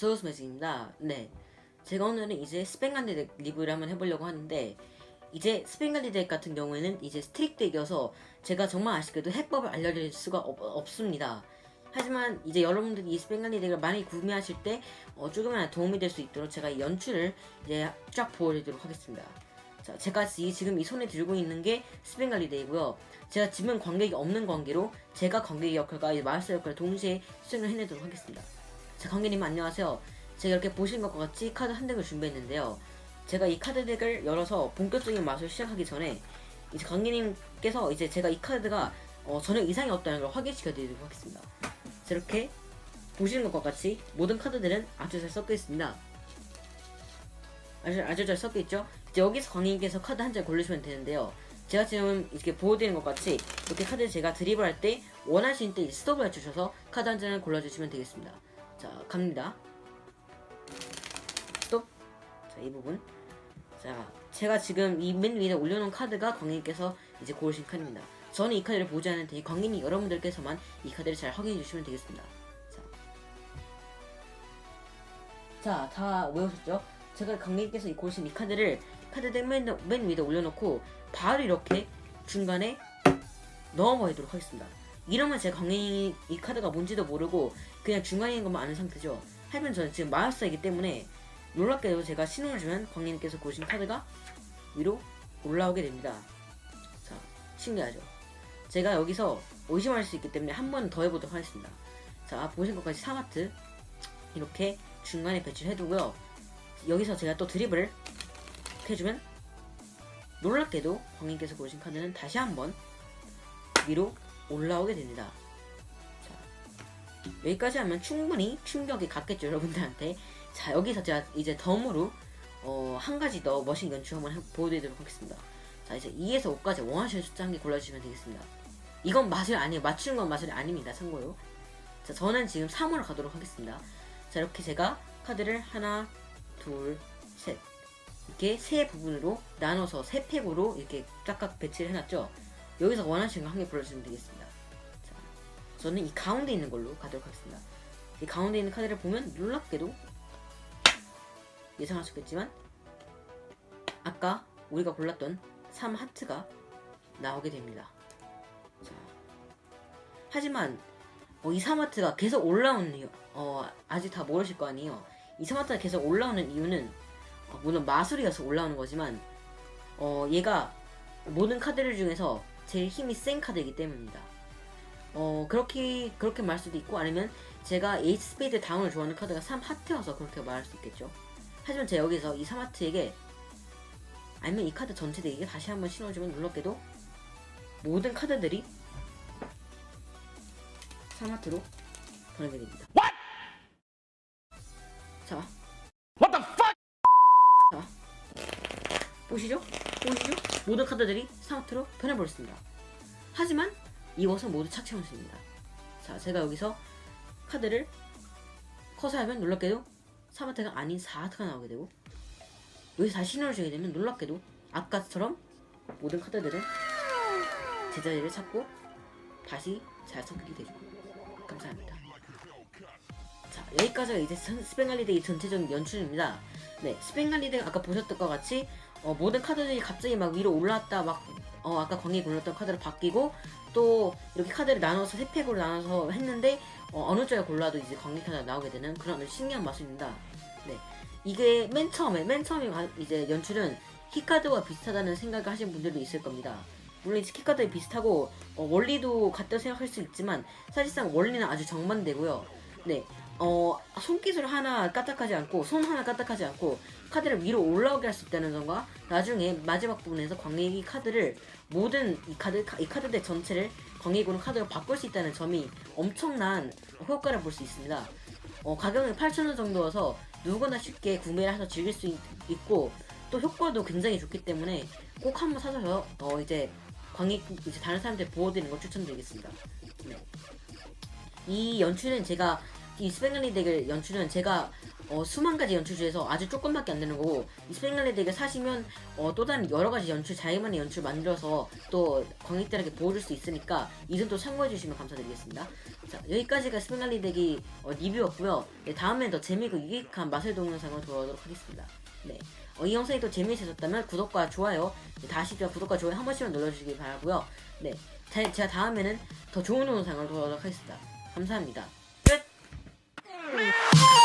소스 매직입니다. 네. 제가 오늘은 이제 스팽간디 덱 리뷰를 한번 해보려고 하는데 이제 스팽간디 덱 같은 경우에는 이제 스트릭 덱이어서 제가 정말 아쉽게도 해법을 알려드릴 수가 없, 습니다 하지만 이제 여러분들이 이 스팽간디 덱을 많이 구매하실 때 어, 조금이나마 도움이 될 수 있도록 제가 이 연출을 이제 쫙 보여드리도록 하겠습니다. 자, 제가 이, 지금 이 손에 들고 있는 게 스팽갈리 덱이고요. 제가 지금 관객이 없는 관계로 제가 관객 역할과 이 마스터 역할을 동시에 수행을 해내도록 하겠습니다. 자, 관객님 안녕하세요. 제가 이렇게 보시는 것과 같이 카드 한 덱을 준비했는데요. 제가 이 카드 덱을 열어서 본격적인 맛을 시작하기 전에 이제 관객님께서 이제 제가 이 카드가 어, 전혀 이상이 없다는 걸 확인시켜 드리도록 하겠습니다. 자, 이렇게 보시는 것과 같이 모든 카드들은 아주 잘 섞여 있습니다. 아주, 아주 잘 섞여 있죠? 이제 여기서 광님께서 카드 한 장 고르시면 되는데요. 제가 지금 이렇게 보여드리는 것 같이 이렇게 카드 제가 드립을 할때 원하시는 때 스톱을 해주셔서 카드 한 장을 골라주시면 되겠습니다. 자, 갑니다. 스톱. 자, 이 부분. 자, 제가 지금 이 맨 위에 올려놓은 카드가 광님께서 이제 고르신 카드입니다. 저는 이 카드를 보지 않을 테니 광님이 여러분들께서만 이 카드를 잘 확인해 주시면 되겠습니다. 자, 자, 다 외우셨죠? 제가 강민께서 이 고르신 이 카드를 카드 맨, 맨 위에 올려놓고 바로 이렇게 중간에 넣어버리도록 하겠습니다. 이러면 제가 강민이 이 카드가 뭔지도 모르고 그냥 중간에 있는 것만 아는 상태죠. 하지만 저는 지금 마우스이기 때문에 놀랍게도 제가 신호를 주면 광님께서 고르신 카드가 위로 올라오게 됩니다. 자, 신기하죠? 제가 여기서 의심할 수 있기 때문에 한 번 더 해보도록 하겠습니다. 자, 보신 것까지 3마트 이렇게 중간에 배치해두고요. 여기서 제가 또 드립을 해주면 놀랍게도 광님께서 고르신 카드는 다시 한번 위로 올라오게 됩니다. 자, 여기까지 하면 충분히 충격이 갔겠죠 여러분들한테. 자 여기서 제가 이제 덤으로 어, 한 가지 더 머신 연출 한번 해- 보여드리도록 하겠습니다. 자 이제 2에서 5까지 원하시는 숫자 한 개 골라주시면 되겠습니다. 이건 마술 아니에요. 맞추는 건 마술이 아닙니다. 참고로. 자 저는 지금 3으로 가도록 하겠습니다. 자 이렇게 제가 카드를 하나, 둘, 셋 이렇게 세 부분으로 나눠서 세 팩으로 이렇게 깍깍 배치를 해놨죠. 여기서 원하시는 거 한 개 골라주시면 되겠습니다. 자, 저는 이 가운데 있는 걸로 가도록 하겠습니다. 이 가운데 있는 카드를 보면 놀랍게도 예상하셨겠지만 아까 우리가 골랐던 3 하트가 나오게 됩니다. 자, 하지만 어, 이 3하트가 계속 올라오는 이유, 어, 아직 다 모르실 거 아니에요. 이 3하트가 계속 올라오는 이유는 어, 물론 마술이어서 올라오는 거지만 어, 얘가 모든 카드들 중에서 제일 힘이 센 카드이기 때문입니다. 어, 그렇게 그렇게 말할 수도 있고 아니면 제가 에이스 스페이드 다운을 좋아하는 카드가 3 하트여서 그렇게 말할 수 있겠죠. 하지만 제가 여기서 이 3 하트에게 아니면 이 카드 전체 대에게 다시 한번 신어주면 놀랍게도 모든 카드들이 3 하트로 변하게 됩니다. 자, What the fuck? 보시죠? 보시죠? 모든 카드들이 3 하트로 변해버렸습니다. 하지만 이것은 모두 착취형식입니다. 자, 제가 여기서 카드를 커서하면 놀랍게도 3하트가 아닌 4하트가 나오게 되고 여기서 다시 신호를 주게 되면 놀랍게도 아까처럼 모든 카드들은 제자리를 찾고 다시 잘 섞이게 되죠. 감사합니다. 자, 여기까지가 이제 스- 스팽갈리덱의 전체적인 연출입니다. 네, 스팽갈리덱 아까 보셨던 것 같이 어, 모든 카드들이 갑자기 막 위로 올라왔다 막 어, 아까 광희 골랐던 카드로 바뀌고 또 이렇게 카드를 나눠서 세 팩으로 나눠서 했는데 어, 느 쪽에 골라도 이제 광희 카드가 나오게 되는 그런 신기한 마술입니다. 네, 이게 맨 처음에 맨 처음에 가- 이제 연출은 키카드와 비슷하다는 생각을 하신 분들도 있을 겁니다. 물론 키카드에 비슷하고 어, 원리도 같다고 생각할 수 있지만 사실상 원리는 아주 정반대고요. 네, 어, 손기술 하나 까딱하지 않고 손 하나 까딱하지 않고 카드를 위로 올라오게 할 수 있다는 점과 나중에 마지막 부분에서 광역이 카드를 모든 이 카드 이 카드대 전체를 광역으로 카드로 바꿀 수 있다는 점이 엄청난 효과를 볼 수 있습니다. 어, 가격은 8,000원 정도여서 누구나 쉽게 구매를 해서 즐길 수 있, 고또 효과도 굉장히 좋기 때문에 꼭 한번 사셔서 어, 이제 광역 이제 다른 사람들 보여드리는 걸 추천드리겠습니다. 네. 이 연출은 제가 이 스팽글리 덱을 연출은 제가 어, 수만 가지 연출 중에서 아주 조금밖에 안 되는 거고 이 스프링날리 덱을 사시면 어, 또 다른 여러 가지 연출 자기만의 연출 만들어서 또 관객들에게 보여줄 수 있으니까 이 점도 참고해 주시면 감사드리겠습니다. 자 여기까지가 스프링날리 덱이 어, 리뷰였고요. 네, 다음엔 더 재미있고 유익한 맛을 동영상으로 돌아오도록 하겠습니다. 네. 어, 이 영상이 또 재미있으셨다면 구독과 좋아요 네, 다시 또 구독과 좋아요 한 번씩만 눌러주시기 바라고요. 네, 자, 제가 다음에는 더 좋은 영상으로 돌아오도록 하겠습니다. 감사합니다. Bye.